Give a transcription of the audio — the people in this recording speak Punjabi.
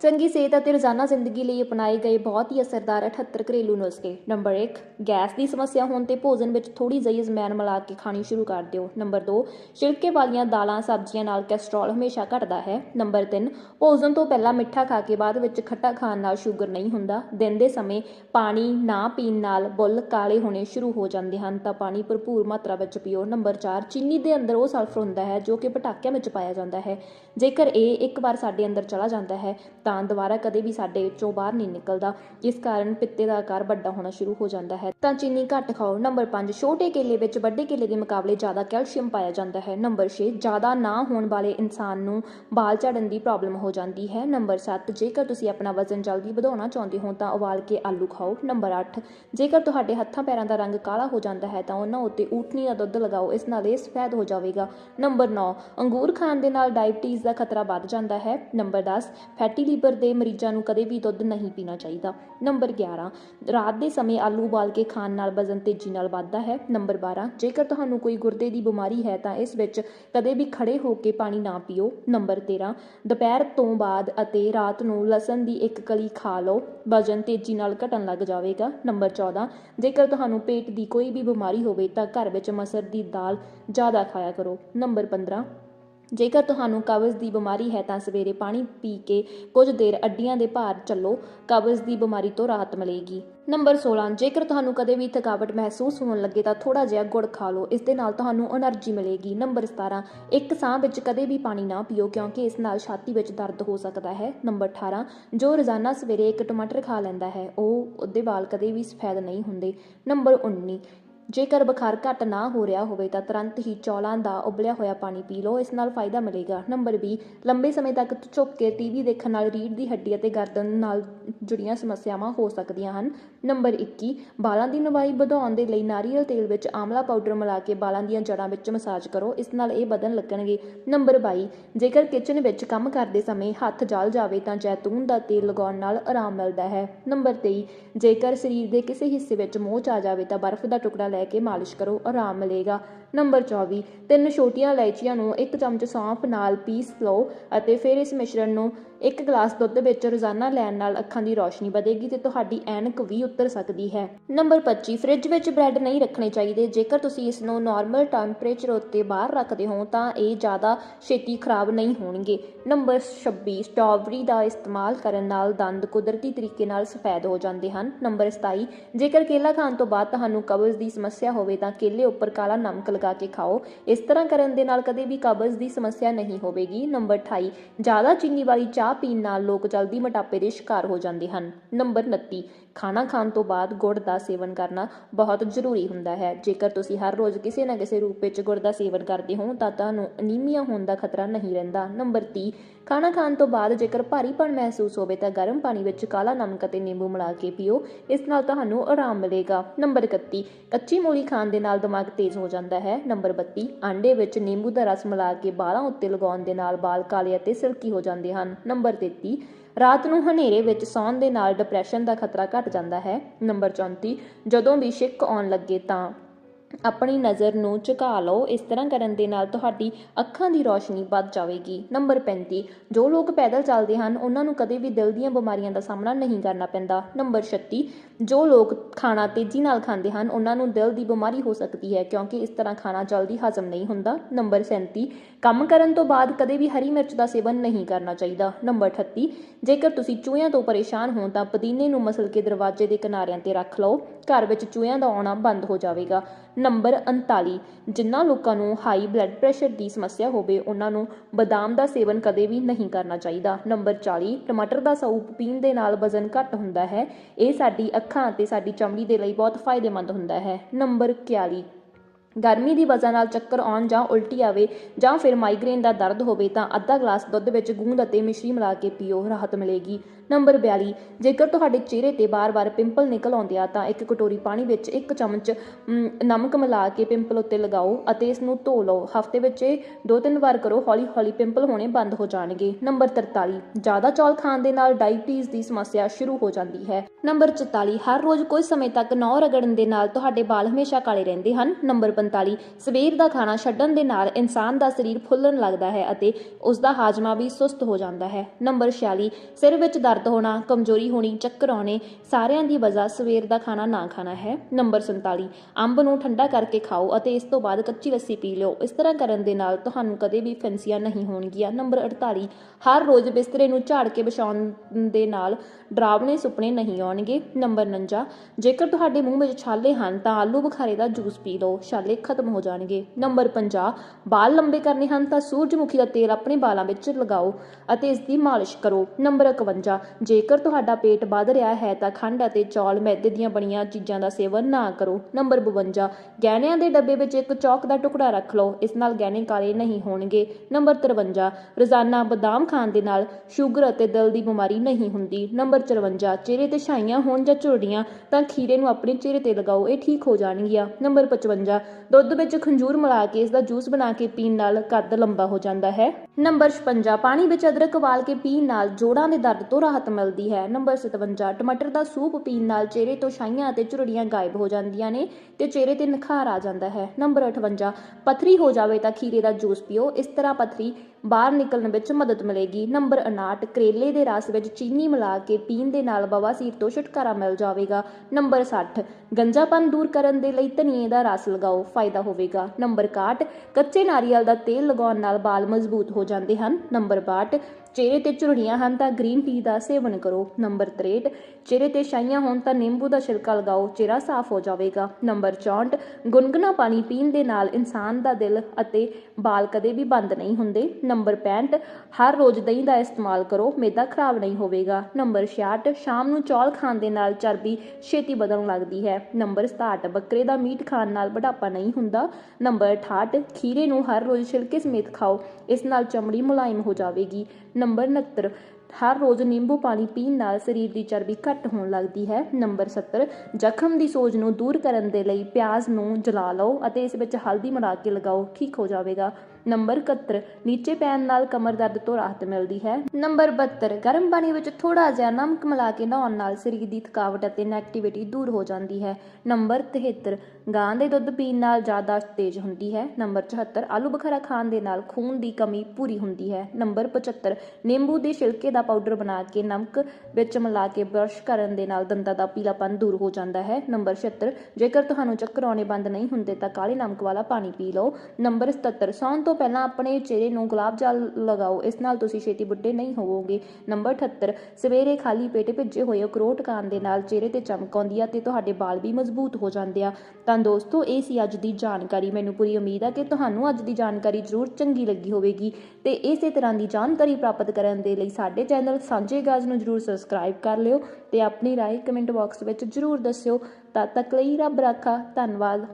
ਚੰਗੀ ਸਿਹਤ ਅਤੇ ਰੋਜ਼ਾਨਾ ਜ਼ਿੰਦਗੀ ਲਈ ਅਪਣਾਏ ਗਏ ਬਹੁਤ ਹੀ ਅਸਰਦਾਰ 78 ਘਰੇਲੂ ਨੁਸਖੇ। ਨੰਬਰ 1 ਗੈਸ ਦੀ ਸਮੱਸਿਆ ਹੋਣ ਤੇ ਭੋਜਨ ਵਿੱਚ ਥੋੜੀ ਜਿਹੀ ਅਜਮੈਨ ਮਿਲਾ ਕੇ ਖਾਣੀ ਸ਼ੁਰੂ ਕਰ ਦਿਓ। ਨੰਬਰ 2 ਛਿਲਕੇ ਵਾਲੀਆਂ ਦਾਲਾਂ, ਸਬਜ਼ੀਆਂ ਨਾਲ ਕੋਲੇਸਟ੍ਰੋਲ ਹਮੇਸ਼ਾ ਘਟਦਾ ਹੈ। ਨੰਬਰ 3 ਭੋਜਨ ਤੋਂ ਪਹਿਲਾਂ ਮਿੱਠਾ ਖਾ ਕੇ ਬਾਅਦ ਵਿੱਚ ਖੱਟਾ ਖਾਣ ਨਾਲ ਸ਼ੂਗਰ ਨਹੀਂ ਹੁੰਦਾ। ਦਿਨ ਦੇ ਸਮੇਂ ਪਾਣੀ ਨਾ ਪੀਣ ਨਾਲ ਬੁੱਲ ਕਾਲੇ ਹੋਣੇ ਸ਼ੁਰੂ ਹੋ ਜਾਂਦੇ ਹਨ, ਤਾਂ ਪਾਣੀ ਭਰਪੂਰ ਮਾਤਰਾ ਵਿੱਚ ਪੀਓ। ਨੰਬਰ 4 ਚੀਨੀ ਦੇ ਅੰਦਰ ਉਹ ਸਲਫਰ ਹੁੰਦਾ ਹੈ ਜੋ ਕਿ ਪਟਾਕਿਆਂ ਵਿੱਚ ਪਾਇਆ ਜਾਂਦਾ ਹੈ। ਜੇਕਰ ਇਹ ਇੱਕ ਵਾਰ ਸਾਡੇ ਅੰਦਰ ਚਲਾ ਜਾਂਦਾ ਹੈ ਤਾਂ ਦੁਬਾਰਾ ਕਦੇ ਵੀ ਸਾਡੇ ਵਿੱਚੋਂ ਬਾਹਰ ਨਹੀਂ ਨਿਕਲਦਾ, ਜਿਸ ਕਾਰਨ ਪਿੱਤੇ ਦਾ ਆਕਾਰ ਵੱਡਾ ਹੋਣਾ ਸ਼ੁਰੂ ਹੋ ਜਾਂਦਾ ਹੈ। ਤਾਂ ਚੀਨੀ ਘੱਟ ਖਾਓ। ਨੰਬਰ 5 ਛੋਟੇ ਕੇਲੇ ਵਿੱਚ ਵੱਡੇ ਕੇਲੇ ਦੇ ਮੁਕਾਬਲੇ ਜ਼ਿਆਦਾ ਕੈਲਸ਼ੀਅਮ ਪਾਇਆ ਜਾਂਦਾ ਹੈ। ਨੰਬਰ 6 ਜ਼ਿਆਦਾ ਨਾ ਹੋਣ ਵਾਲੇ ਇਨਸਾਨ ਨੂੰ ਬਾਲ ਝੜਨ ਦੀ ਪ੍ਰੋਬਲਮ ਹੋ ਜਾਂਦੀ ਹੈ। ਨੰਬਰ 7 ਜੇਕਰ ਤੁਸੀਂ ਆਪਣਾ ਵਜ਼ਨ ਜਲਦੀ ਵਧਾਉਣਾ ਚਾਹੁੰਦੇ ਹੋ, ਤਾਂ ਉਬਾਲ ਕੇ ਆਲੂ ਖਾਓ। ਨੰਬਰ 8 ਜੇਕਰ ਤੁਹਾਡੇ ਹੱਥਾਂ ਪੈਰਾਂ ਦਾ ਰੰਗ ਕਾਲਾ ਹੋ ਜਾਂਦਾ ਹੈ, ਤਾਂ ਉਹਨਾਂ ਉੱਤੇ ਊਠਨੀ ਦਾ ਦੁੱਧ ਲਗਾਓ। ਇਸ ਨਾਲ ਇਹ ਸਫੈਦ ਹੋ ਜਾਵੇਗਾ। ਨੰਬਰ 9 ਅੰਗੂਰ ਖਾਣ ਦੇ ਨਾਲ ਡਾਇਬਟੀਜ਼ ਦਾ ਖਤਰਾ ਵੱਧ ਜਾਂਦਾ ਹੈ। ਨੰਬਰ 10 ਫੈਟੀ ਲੀਵਰ ਦੇ ਮਰੀਜ਼ਾਂ ਨੂੰ ਕਦੇ ਵੀ ਦੁੱਧ ਨਹੀਂ ਪੀਣਾ ਚਾਹੀਦਾ। ਨੰਬਰ 11 ਰਾਤ ਦੇ ਸਮੇਂ ਆਲੂ ਉਬਾਲ ਕੇ ਖਾਣ ਨਾਲ ਵਜ਼ਨ ਤੇਜ਼ੀ ਨਾਲ ਵੱਧਦਾ ਹੈ। ਨੰਬਰ 12 ਜੇਕਰ ਤੁਹਾਨੂੰ ਕੋਈ ਗੁਰਦੇ ਦੀ ਬਿਮਾਰੀ ਹੈ ਤਾਂ ਇਸ ਵਿੱਚ ਕਦੇ ਵੀ ਖੜੇ ਹੋ ਕੇ ਪਾਣੀ ਨਾ ਪੀਓ। ਨੰਬਰ 13 ਦੁਪਹਿਰ ਤੋਂ ਬਾਅਦ ਅਤੇ ਰਾਤ ਨੂੰ ਲਸਣ ਦੀ ਇੱਕ ਕਲੀ ਖਾ ਲਓ। ਵਜ਼ਨ ਤੇਜ਼ੀ ਨਾਲ ਘਟਣ ਲੱਗ ਜਾਵੇਗਾ। ਨੰਬਰ 14 ਜੇਕਰ ਤੁਹਾਨੂੰ ਪੇਟ ਦੀ ਕੋਈ ਵੀ ਬਿਮਾਰੀ ਹੋਵੇ ਤਾਂ ਘਰ ਵਿੱਚ ਮਸਰ ਦੀ ਦਾਲ ਜ਼ਿਆਦਾ ਖਾਇਆ ਕਰੋ। ਨੰਬਰ 15 ਜੇਕਰ ਤੁਹਾਨੂੰ ਕਬਜ਼ ਦੀ ਬਿਮਾਰੀ ਹੈ ਤਾਂ ਸਵੇਰੇ ਪਾਣੀ ਪੀ ਕੇ ਕੁਝ ਦੇਰ ਅੱਡੀਆਂ ਦੇ ਭਾਰ ਚੱਲੋ, ਕਬਜ਼ ਦੀ ਬਿਮਾਰੀ ਤੋਂ ਰਾਹਤ ਮਿਲੇਗੀ। ਨੰਬਰ 16 ਜੇਕਰ ਤੁਹਾਨੂੰ ਕਦੇ ਵੀ ਥਕਾਵਟ ਮਹਿਸੂਸ ਹੋਣ ਲੱਗੇ ਤਾਂ ਥੋੜਾ ਜਿਹਾ ਗੁੜ ਖਾ ਲਓ, ਇਸ ਦੇ ਨਾਲ ਤੁਹਾਨੂੰ એનર્ਜੀ ਮਿਲੇਗੀ। ਨੰਬਰ 17 ਇੱਕ ਸਾਹ ਵਿੱਚ ਕਦੇ ਵੀ ਪਾਣੀ ਨਾ ਪੀਓ ਕਿਉਂਕਿ ਇਸ ਨਾਲ ਛਾਤੀ ਵਿੱਚ ਦਰਦ ਹੋ ਸਕਦਾ ਹੈ। ਨੰਬਰ 18 ਜੋ ਰੋਜ਼ਾਨਾ ਸਵੇਰੇ ਇੱਕ ਟਮਾਟਰ ਖਾ ਲੈਂਦਾ ਹੈ, ਉਹ ਉਹਦੇ ਵਾਲ ਕਦੇ ਵੀ ਸਫੈਦ ਨਹੀਂ ਹੁੰਦੇ। ਨੰਬਰ 19 ਜੇਕਰ ਬੁਖਾਰ ਘੱਟ ਨਾ ਹੋ ਰਿਹਾ ਹੋਵੇ ਤਾਂ ਤੁਰੰਤ ਹੀ ਚੌਲਾਂ ਦਾ ਉਬਲਿਆ ਹੋਇਆ ਪਾਣੀ ਪੀ ਲਓ। ਇਸ ਨਾਲ ਫਾਇਦਾ ਮਿਲੇਗਾ। ਨੰਬਰ 20 ਲੰਬੇ ਸਮੇਂ ਤੱਕ ਝੁੱਕ ਕੇ ਟੀਵੀ ਦੇਖਣ ਨਾਲ ਰੀੜ੍ਹ ਦੀ ਹੱਡੀ ਅਤੇ ਗਰਦਨ ਨਾਲ ਜੁੜੀਆਂ ਸਮੱਸਿਆਵਾਂ ਹੋ ਸਕਦੀਆਂ ਹਨ। ਨੰਬਰ 21 ਬਾਲਾਂ ਦੀ ਨਵਾਈ ਵਧਾਉਣ ਦੇ ਲਈ ਨਾਰੀਅਲ ਤੇਲ ਵਿੱਚ ਆਮਲਾ ਪਾਊਡਰ ਮਿਲਾ ਕੇ ਬਾਲਾਂ ਦੀਆਂ ਜੜ੍ਹਾਂ ਵਿੱਚ ਮਸਾਜ ਕਰੋ। ਇਸ ਨਾਲ ਇਹ ਵਧਣ ਲੱਗਣਗੇ। ਨੰਬਰ 22 ਜੇਕਰ ਕਿਚਨ ਵਿੱਚ ਕੰਮ ਕਰਦੇ ਸਮੇਂ ਹੱਥ ਜਲ ਜਾਵੇ ਤਾਂ ਜੈਤੂਨ ਦਾ ਤੇਲ ਲਗਾਉਣ ਨਾਲ ਆਰਾਮ ਮਿਲਦਾ ਹੈ। ਨੰਬਰ 23 ਜੇਕਰ ਸਰੀਰ ਦੇ ਕਿਸੇ ਹਿੱਸੇ ਵਿੱਚ ਮੋਚ ਆ ਜਾਵੇ ਤਾਂ ਬਰਫ਼ ਦਾ ਟੁਕੜਾ ਲੈ ਕੇ ਮਾਲਿਸ਼ ਕਰੋ, ਆਰਾਮ ਮਿਲੇਗਾ। ਨੰਬਰ 24 ਤਿੰਨ ਛੋਟੀਆਂ ਇਲਾਇਚੀਆਂ ਨੂੰ ਇੱਕ ਚਮਚ ਸੌਂਫ ਨਾਲ ਪੀਸ ਲਓ ਅਤੇ ਫਿਰ ਇਸ ਮਿਸ਼ਰਣ ਨੂੰ ਇੱਕ ਗਲਾਸ ਦੁੱਧ ਵਿੱਚ ਰੋਜ਼ਾਨਾ ਲੈਣ ਨਾਲ ਅੱਖਾਂ ਦੀ ਰੋਸ਼ਨੀ ਵਧੇਗੀ ਤੇ ਤੁਹਾਡੀ ਐਨਕ ਵੀ ਉਤਰ ਸਕਦੀ ਹੈ। ਨੰਬਰ 25 ਫ੍ਰਿਜ ਵਿੱਚ ਬ੍ਰੈਡ ਨਹੀਂ ਰੱਖਣੇ ਚਾਹੀਦੇ। ਜੇਕਰ ਤੁਸੀਂ ਇਸ ਨੂੰ ਨਾਰਮਲ ਟੈਂਪਰੇਚਰ ਉੱਤੇ ਬਾਹਰ ਰੱਖਦੇ ਹੋ, ਤਾਂ ਇਹ ਜ਼ਿਆਦਾ ਛੇਤੀ ਖਰਾਬ ਨਹੀਂ ਹੋਣਗੇ। ਨੰਬਰ 26 ਸਟ੍ਰਾਬੇਰੀ ਦਾ ਇਸਤੇਮਾਲ ਕਰਨ ਨਾਲ ਦੰਦ ਕੁਦਰਤੀ ਤਰੀਕੇ ਨਾਲ ਸਫੈਦ ਹੋ ਜਾਂਦੇ ਹਨ। ਨੰਬਰ 27 ਜੇਕਰ ਕੇਲਾ ਖਾਣ ਤੋਂ ਬਾਅਦ ਤੁਹਾਨੂੰ ਕਬਜ਼ ਦੀ ਸਮੱਸਿਆ ਹੋਵੇ ਤਾਂ ਕੇਲੇ ਉੱਪਰ ਕਾਲਾ ਨਮਕ ਲਗਾ ਕੇ ਖਾਓ। ਇਸ ਤਰ੍ਹਾਂ ਕਰਨ ਦੇ ਨਾਲ ਕਦੇ ਵੀ ਕਬਜ਼ ਦੀ ਸਮੱਸਿਆ ਨਹੀਂ ਹੋਵੇਗੀ। ਨੰਬਰ 28 ਜ਼ਿਆਦਾ ਚੀਨੀ ਵਾਲੀ ਚਾਹ ਪੀਣ ਨਾਲ ਲੋਕ ਜਲਦੀ ਮੋਟਾਪੇ ਦੇ ਸ਼ਿਕਾਰ ਹੋ ਜਾਂਦੇ ਹਨ। ਨੰਬਰ 29 ਖਾਣਾ ਖਾਣ ਤੋਂ ਬਾਅਦ ਗੁੜ ਦਾ ਸੇਵਨ ਕਰਨਾ ਬਹੁਤ ਜ਼ਰੂਰੀ ਹੁੰਦਾ ਹੈ। ਜੇਕਰ ਤੁਸੀਂ ਹਰ ਰੋਜ਼ ਕਿਸੇ ਨਾ ਕਿਸੇ ਰੂਪ ਵਿੱਚ ਗੁੜ ਦਾ ਸੇਵਨ ਕਰਦੇ ਹੋ, ਤਾਂ ਤੁਹਾਨੂੰ ਅਨੀਮੀਆ ਹੋਣ ਦਾ ਖਤਰਾ ਨਹੀਂ ਰਹਿੰਦਾ। ਨੰਬਰ 30 ਖਾਣਾ ਖਾਣ ਤੋਂ ਬਾਅਦ ਜੇਕਰ ਭਾਰੀਪਣ ਮਹਿਸੂਸ ਹੋਵੇ ਤਾਂ ਗਰਮ ਪਾਣੀ ਵਿੱਚ ਕਾਲਾ ਨਮਕ ਅਤੇ ਨਿੰਬੂ ਮਿਲਾ ਕੇ ਪੀਓ। ਇਸ ਨਾਲ ਤੁਹਾਨੂੰ ਆਰਾਮ ਮਿਲੇਗਾ। ਨੰਬਰ 31 ਕੱਚੀ ਮੂਲੀ ਖਾਣ ਦੇ ਨਾਲ ਦਿਮਾਗ ਤੇਜ਼ ਹੋ ਜਾਂਦਾ ਹੈ। ਨੰਬਰ 32 ਆਂਡੇ ਵਿੱਚ ਨਿੰਬੂ ਦਾ ਰਸ ਮਿਲਾ ਕੇ ਬਾਲਾਂ ਉੱਤੇ ਲਗਾਉਣ ਦੇ ਨਾਲ ਬਾਲ ਕਾਲੇ ਅਤੇ ਸਿਲਕੀ ਹੋ ਜਾਂਦੇ ਹਨ। ਨੰਬਰ 33 ਰਾਤ ਨੂੰ ਹਨੇਰੇ ਵਿੱਚ ਸੌਣ ਦੇ ਨਾਲ ਡਿਪਰੈਸ਼ਨ ਦਾ ਖਤਰਾ ਘਟ ਜਾਂਦਾ ਹੈ। ਨੰਬਰ 34 ਜਦੋਂ ਵੀ ਛਿੱਕ ਆਉਣ ਲੱਗੇ ਤਾਂ ਆਪਣੀ ਨਜ਼ਰ ਨੂੰ ਝੁਕਾ ਲਓ। ਇਸ ਤਰ੍ਹਾਂ ਕਰਨ ਦੇ ਨਾਲ ਤੁਹਾਡੀ ਅੱਖਾਂ ਦੀ ਰੌਸ਼ਨੀ ਵੱਧ ਜਾਵੇਗੀ। ਨੰਬਰ 35 ਜੋ ਲੋਕ ਪੈਦਲ ਚੱਲਦੇ ਹਨ, ਉਹਨਾਂ ਨੂੰ ਕਦੇ ਵੀ ਦਿਲ ਦੀਆਂ ਬਿਮਾਰੀਆਂ ਦਾ ਸਾਹਮਣਾ ਨਹੀਂ ਕਰਨਾ ਪੈਂਦਾ। ਨੰਬਰ 36 ਜੋ ਲੋਕ ਖਾਣਾ ਤੇਜ਼ੀ ਨਾਲ ਖਾਂਦੇ ਹਨ, ਉਹਨਾਂ ਨੂੰ ਦਿਲ ਦੀ ਬਿਮਾਰੀ ਹੋ ਸਕਦੀ ਹੈ, ਕਿਉਂਕਿ ਇਸ ਤਰ੍ਹਾਂ ਖਾਣਾ ਜਲਦੀ ਹਜ਼ਮ ਨਹੀਂ ਹੁੰਦਾ। ਨੰਬਰ 37 ਕੰਮ ਕਰਨ ਤੋਂ ਬਾਅਦ ਕਦੇ ਵੀ ਹਰੀ ਮਿਰਚ ਦਾ ਸੇਵਨ ਨਹੀਂ ਕਰਨਾ ਚਾਹੀਦਾ। ਨੰਬਰ 38 ਜੇਕਰ ਤੁਸੀਂ ਚੂਹਿਆਂ ਤੋਂ ਪਰੇਸ਼ਾਨ ਹੋ, ਤਾਂ ਪੁਦੀਨੇ ਨੂੰ ਮਸਲ ਕੇ ਦਰਵਾਜ਼ੇ ਦੇ ਕਿਨਾਰਿਆਂ ਤੇ ਰੱਖ ਲਓ। ਘਰ ਵਿੱਚ ਚੂਹਿਆਂ ਦਾ ਆਉਣਾ ਬੰਦ ਹੋ ਜਾਵੇਗਾ। ਨੰਬਰ 39 ਜਿਨ੍ਹਾਂ ਲੋਕਾਂ ਨੂੰ ਹਾਈ ਬਲੱਡ ਪ੍ਰੈਸ਼ਰ ਦੀ ਸਮੱਸਿਆ ਹੋਵੇ, ਉਹਨਾਂ ਨੂੰ ਬਦਾਮ ਦਾ ਸੇਵਨ ਕਦੇ ਵੀ ਨਹੀਂ ਕਰਨਾ ਚਾਹੀਦਾ। ਨੰਬਰ 40 ਟਮਾਟਰ ਦਾ ਸੂਪ ਪੀਣ ਦੇ ਨਾਲ ਵਜ਼ਨ ਘੱਟ ਹੁੰਦਾ ਹੈ। ਇਹ ਸਾਡੀ ਅੱਖਾਂ ਅਤੇ ਸਾਡੀ ਚਮੜੀ ਦੇ ਲਈ ਬਹੁਤ ਫਾਇਦੇਮੰਦ ਹੁੰਦਾ ਹੈ। ਨੰਬਰ 41 ਗਰਮੀ ਦੀ ਵਜ੍ਹਾ ਨਾਲ ਚੱਕਰ ਆਉਣ ਜਾਂ ਉਲਟੀ ਆਵੇ ਜਾਂ ਫਿਰ ਮਾਈਗ੍ਰੇਨ ਦਾ ਦਰਦ ਹੋਵੇ ਤਾਂ ਅੱਧਾ ਗਲਾਸ ਦੁੱਧ ਵਿੱਚ ਗੂੰਦ ਅਤੇ ਮਿਸ਼ਰੀ ਮਿਲਾ ਕੇ ਪੀਓ, ਰਾਹਤ ਮਿਲੇਗੀ। ਨੰਬਰ 42 ਜੇਕਰ ਤੁਹਾਡੇ ਚਿਹਰੇ ਤੇ ਬਾਰ-ਬਾਰ ਪਿੰਪਲ ਨਿਕਲ ਆਉਂਦੇ ਆ ਤਾਂ ਇੱਕ ਕਟੋਰੀ ਪਾਣੀ ਵਿੱਚ ਇੱਕ ਚਮਚ ਨਮਕ ਮਿਲਾ ਕੇ ਪਿੰਪਲ ਉੱਤੇ ਲਗਾਓ ਅਤੇ ਇਸ ਨੂੰ ਧੋ ਲਓ। ਹਫ਼ਤੇ ਵਿੱਚ ਇਹ ਦੋ ਤਿੰਨ ਵਾਰ ਕਰੋ, ਹੌਲੀ-ਹੌਲੀ ਪਿੰਪਲ ਹੋਣੇ ਬੰਦ ਹੋ ਜਾਣਗੇ। ਨੰਬਰ 43 ਜ਼ਿਆਦਾ ਚੌਲ ਖਾਣ ਦੇ ਨਾਲ ਡਾਇਬਟੀਜ਼ ਦੀ ਸਮੱਸਿਆ ਸ਼ੁਰੂ ਹੋ ਜਾਂਦੀ ਹੈ। ਨੰਬਰ 44 ਹਰ ਰੋਜ਼ ਕੁਝ ਸਮੇਂ ਤੱਕ ਨਹੁੰ ਰਗੜਨ ਦੇ ਨਾਲ ਤੁਹਾਡੇ ਵਾਲ ਹਮੇਸ਼ਾ ਕਾਲੇ ਰਹਿੰਦੇ ਹਨ। ਨੰਬਰ 45 ਸਵੇਰ ਦਾ ਖਾਣਾ ਛੱਡਣ ਦੇ ਨਾਲ ਇਨਸਾਨ ਦਾ ਸਰੀਰ ਫੁੱਲਣ ਲੱਗਦਾ ਹੈ ਅਤੇ ਉਸ ਦਾ ਹਾਜ਼ਮਾ ਵੀ ਸੁਸਤ ਹੋ ਜਾਂਦਾ ਹੈ। ਨੰਬਰ 46 ਸਿਰ ਵਿੱਚ ਦਰਦ ਹੋਣਾ, ਕਮਜ਼ੋਰੀ ਹੋਣੀ, ਚੱਕਰ ਆਉਣੇ, ਸਾਰਿਆਂ ਦੀ ਵਜ੍ਹਾ ਸਵੇਰ ਦਾ ਖਾਣਾ ਨਾ ਖਾਣਾ ਹੈ। ਨੰਬਰ 47 ਅੰਬ ਨੂੰ ਠੰਡਾ ਕਰਕੇ ਖਾਓ ਅਤੇ ਇਸ ਤੋਂ ਬਾਅਦ ਕੱਚੀ ਲੱਸੀ ਪੀ ਲਓ। ਇਸ ਤਰ੍ਹਾਂ ਕਰਨ ਦੇ ਨਾਲ ਤੁਹਾਨੂੰ ਕਦੇ ਵੀ ਫੈਂਸੀਆਂ ਨਹੀਂ ਹੋਣਗੀਆਂ। ਨੰਬਰ 48 ਹਰ ਰੋਜ਼ ਬਿਸਤਰੇ ਨੂੰ ਝਾੜ ਕੇ ਵਿਛਾਉਣ ਦੇ ਨਾਲ ਡਰਾਵਣੇ ਸੁਪਨੇ ਨਹੀਂ ਆਉਣਗੇ। ਨੰਬਰ 49 ਜੇਕਰ ਤੁਹਾਡੇ ਮੂੰਹ ਵਿੱਚ ਛਾਲੇ ਹਨ ਤਾਂ ਆਲੂ ਬੁਖਾਰੇ ਦਾ ਜੂਸ ਪੀ ਲਓ। ਛਾਲੇ ਖਤਮ ਹੋ ਜਾਣਗੇ। ਨੰਬਰ 50 ਬਾਲ ਲੰਬੇ ਕਰਨੇ ਹਨ ਤਾਂ ਸੂਰਜਮੁਖੀ ਦਾ ਤੇਲ ਆਪਣੇ ਵਾਲਾਂ ਵਿੱਚ ਲਗਾਓ ਅਤੇ ਇਸ ਦੀ ਮਾਲਿਸ਼ ਕਰੋ। ਨੰਬਰ 51 ਜੇਕਰ ਤੁਹਾਡਾ ਪੇਟ ਵੱਧ ਰਿਹਾ ਹੈ ਤਾਂ ਖੰਡ ਅਤੇ ਚੌਲ ਮੈਦੇ ਦੀਆਂ ਬਣੀਆਂ ਚੀਜ਼ਾਂ ਦਾ ਸੇਵਨ ਨਾ ਕਰੋ। ਨੰਬਰ 52 ਗਹਿਣਿਆਂ ਦੇ ਡੱਬੇ ਵਿੱਚ ਇੱਕ ਚੌਕ ਦਾ ਟੁਕੜਾ ਰੱਖ ਲਓ। ਇਸ ਨਾਲ ਗਹਿਣੇ ਕਾਲੇ ਨਹੀਂ ਹੋਣਗੇ। ਨੰਬਰ 53 ਰੋਜ਼ਾਨਾ ਬਦਾਮ ਖਾਣ ਦੇ ਨਾਲ ਸ਼ੂਗਰ ਅਤੇ ਦਿਲ ਦੀ ਬਿਮਾਰੀ ਨਹੀਂ ਹੁੰਦੀ। ਨੰਬਰ 54 ਚਿਹਰੇ ਤੇ ਛਾਈਆਂ ਹੋਣ ਜਾਂ ਝੁਰੜੀਆਂ ਤਾਂ ਖੀਰੇ ਨੂੰ ਆਪਣੇ ਚਿਹਰੇ ਤੇ ਲਗਾਓ। ਇਹ ਠੀਕ ਹੋ ਜਾਣਗੀਆਂ। ਨੰਬਰ 55 ਦੁੱਧ ਵਿੱਚ ਖੰਜੂਰ ਮਿਲਾ ਕੇ ਇਸ ਦਾ ਜੂਸ ਬਣਾ ਕੇ ਪੀਣ ਨਾਲ ਕੱਦ ਲੰਬਾ ਹੋ ਜਾਂਦਾ ਹੈ। ਨੰਬਰ 56 ਪਾਣੀ ਵਿੱਚ ਅਦਰਕ ਉਬਾਲ ਕੇ ਪੀਣ ਨਾਲ ਜੋੜਾਂ ਦੇ ਦਰਦ ਤੋਂ ਰਾਹਤ ਮਿਲਦੀ ਹੈ। ਨੰਬਰ 57 ਟਮਾਟਰ ਦਾ ਸੂਪ ਪੀਣ ਨਾਲ ਚਿਹਰੇ ਤੋਂ ਛਾਈਆਂ ਅਤੇ ਝੁਰੜੀਆਂ ਗਾਇਬ ਹੋ ਜਾਂਦੀਆਂ ਨੇ ਤੇ ਚਿਹਰੇ ਤੇ ਨਿਖਾਰ ਆ ਜਾਂਦਾ ਹੈ। ਨੰਬਰ 58 ਪਥਰੀ ਹੋ ਜਾਵੇ ਤਾਂ ਖੀਰੇ ਦਾ ਜੂਸ ਪੀਓ। ਇਸ ਤਰ੍ਹਾਂ ਪਥਰੀ ਬਾਹਰ ਨਿਕਲਣ ਵਿੱਚ ਮਦਦ ਮਿਲੇਗੀ। ਨੰਬਰ 59 ਕਰੇਲੇ ਦੇ ਰਸ ਵਿੱਚ ਚੀਨੀ ਮਿਲਾ ਕੇ ਪੀਣ ਦੇ ਨਾਲ ਬਵਾਸੀਰ ਤੋਂ ਛੁਟਕਾਰਾ ਮਿਲ ਜਾਵੇਗਾ। ਨੰਬਰ 60 ਗੰਜਾਪਨ ਦੂਰ ਕਰਨ ਦੇ ਲਈ ਧਨੀਏ ਦਾ ਰਸ ਲਗਾਓ, ਫਾਇਦਾ ਹੋਵੇਗਾ। ਨੰਬਰ 61 ਕੱਚੇ ਨਾਰੀਅਲ ਦਾ ਤੇਲ ਲਗਾਉਣ ਨਾਲ ਵਾਲ ਮਜ਼ਬੂਤ ਹੋ ਜਾਂਦੇ ਹਨ। ਨੰਬਰ 62 ਚਿਹਰੇ ਤੇ ਝੁਰੜੀਆਂ ਹਨ ਤਾਂ ਗ੍ਰੀਨ ਟੀ ਦਾ ਸੇਵਨ ਕਰੋ। ਨੰਬਰ 63 ਚਿਹਰੇ ਤੇ ਛਾਈਆਂ ਹੋਣ ਤਾਂ ਨਿੰਬੂ ਦਾ ਛਿਲਕਾ ਲਗਾਓ, ਚਿਹਰਾ ਸਾਫ਼ ਹੋ ਜਾਵੇਗਾ। ਨੰਬਰ 64 ਗੁਨਗੁਨਾ ਪਾਣੀ ਪੀਣ ਦੇ ਨਾਲ ਇਨਸਾਨ ਦਾ ਦਿਲ ਅਤੇ ਬਾਲ ਕਦੇ ਵੀ ਬੰਦ ਨਹੀਂ ਹੁੰਦੇ। ਨੰਬਰ 65 ਹਰ ਰੋਜ਼ ਦਹੀਂ ਦਾ ਇਸਤੇਮਾਲ ਕਰੋ, ਮੇਦਾ ਖਰਾਬ ਨਹੀਂ ਹੋਵੇਗਾ। ਨੰਬਰ 66 ਸ਼ਾਮ ਨੂੰ ਚੌਲ ਖਾਣ ਦੇ ਨਾਲ ਚਰਬੀ ਛੇਤੀ ਵਧਣ ਲੱਗਦੀ ਹੈ। ਨੰਬਰ 67 ਬੱਕਰੇ ਦਾ ਮੀਟ ਖਾਣ ਨਾਲ ਬੁਢਾਪਾ ਨਹੀਂ ਹੁੰਦਾ। ਨੰਬਰ 68 ਖੀਰੇ ਨੂੰ ਹਰ ਰੋਜ਼ ਛਿਲਕੇ ਸਮੇਤ ਖਾਓ, ਇਸ ਨਾਲ ਚਮੜੀ ਮੁਲਾਇਮ ਹੋ ਜਾਵੇਗੀ। ਨੰਬਰ 69 ਹਰ ਰੋਜ਼ ਨਿੰਬੂ ਪਾਣੀ ਪੀਣ ਨਾਲ ਸਰੀਰ ਦੀ ਚਰਬੀ ਘੱਟ ਹੋਣ ਲੱਗਦੀ ਹੈ। ਨੰਬਰ 70 ਜ਼ਖਮ ਦੀ ਸੋਜ ਨੂੰ ਦੂਰ ਕਰਨ ਦੇ ਲਈ ਪਿਆਜ਼ ਨੂੰ ਜਲਾ ਲਓ ਅਤੇ ਇਸ ਵਿੱਚ ਹਲਦੀ ਮਿਲਾ ਕੇ ਲਗਾਓ, ਠੀਕ ਹੋ ਜਾਵੇਗਾ। ਨੰਬਰ 71 ਨੀਚੇ ਪੈਣ ਨਾਲ ਕਮਰ ਦਰਦ ਤੋਂ ਰਾਹਤ ਮਿਲਦੀ ਹੈ। ਨੰਬਰ 72 ਗਰਮ ਪਾਣੀ ਵਿੱਚ ਥੋੜਾ ਜਿਹਾ ਨਮਕ ਮਿਲਾ ਕੇ ਨਹਾਉਣ ਨਾਲ ਸਰੀਰ ਦੀ ਥਕਾਵਟ ਅਤੇ ਨੈਗੇਟਿਵਿਟੀ ਦੂਰ ਹੋ ਜਾਂਦੀ ਹੈ। ਨੰਬਰ 73 ਗਾਂ ਦੇ ਦੁੱਧ ਪੀਣ ਨਾਲ ਯਾਦਾਸ਼ਤ ਤੇਜ਼ ਹੁੰਦੀ ਹੈ। ਨੰਬਰ 74 ਆਲੂ ਬਖਾਰਾ ਖਾਣ ਦੇ ਨਾਲ ਖੂਨ ਦੀ ਕਮੀ ਪੂਰੀ ਹੁੰਦੀ ਹੈ। ਨੰਬਰ 75 ਨਿੰਬੂ ਦੇ ਛਿਲਕੇ ਦਾ ਪਾਊਡਰ ਬਣਾ ਕੇ ਨਮਕ ਵਿੱਚ ਮਿਲਾ ਕੇ ਬਰਸ਼ ਕਰਨ ਦੇ ਨਾਲ ਦੰਦਾਂ ਦਾ ਪੀਲਾਪਨ ਦੂਰ ਹੋ ਜਾਂਦਾ ਹੈ। ਨੰਬਰ 76 ਜੇਕਰ ਤੁਹਾਨੂੰ ਚੱਕਰ ਆਉਣੇ ਬੰਦ ਨਹੀਂ ਹੁੰਦੇ ਤਾਂ ਕਾਲੇ ਨਮਕ ਵਾਲਾ ਪਾਣੀ ਪੀ ਲਓ। ਨੰਬਰ 77 ਸੌਣ ਤੋਂ ਪਹਿਲਾਂ ਆਪਣੇ ਚਿਹਰੇ ਨੂੰ ਗੁਲਾਬ ਜਲ ਲਗਾਓ। ਇਸ ਨਾਲ ਤੁਸੀਂ ਛੇਤੀ ਬੁੱਢੇ ਨਹੀਂ ਹੋਵੋਗੇ। ਨੰਬਰ 78 ਸਵੇਰੇ ਖਾਲੀ ਪੇਟ ਭਿੱਜੇ ਹੋਏ ਅਖਰੋਟ ਖਾਣ ਦੇ ਨਾਲ ਚਿਹਰੇ ਤੇ ਚਮਕ ਆਉਂਦੀ ਆ ਤੇ ਤੁਹਾਡੇ ਵਾਲ ਵੀ ਮਜ਼ਬੂਤ ਹੋ ਜਾਂਦੇ ਆ। ਤਾਂ ਦੋਸਤੋ, ਇਹ ਸੀ ਅੱਜ ਦੀ ਜਾਣਕਾਰੀ। ਮੈਨੂੰ ਪੂਰੀ ਉਮੀਦ ਹੈ ਕਿ ਤੁਹਾਨੂੰ ਅੱਜ ਦੀ ਜਾਣਕਾਰੀ ਜ਼ਰੂਰ ਚੰਗੀ ਲੱਗੀ ਹੋਵੇਗੀ। ਤੇ ਇਸੇ ਤਰ੍ਹਾਂ ਦੀ ਜਾਣਕਾਰੀ ਪ੍ਰਾਪਤ ਕਰਨ ਦੇ ਲਈ ਸਾਡੇ ਚੈਨਲ ਸਾਂਝੇ ਗਾਜ ਨੂੰ ਜ਼ਰੂਰ ਸਬਸਕ੍ਰਾਈਬ ਕਰ ਲਿਓ ਤੇ ਆਪਣੀ ਰਾਏ ਕਮੈਂਟ ਬਾਕਸ ਵਿੱਚ ਜ਼ਰੂਰ ਦੱਸਿਓ। ਤਦ ਤੱਕ ਲਈ ਰੱਬ ਰਾਖਾ। ਧੰਨਵਾਦ।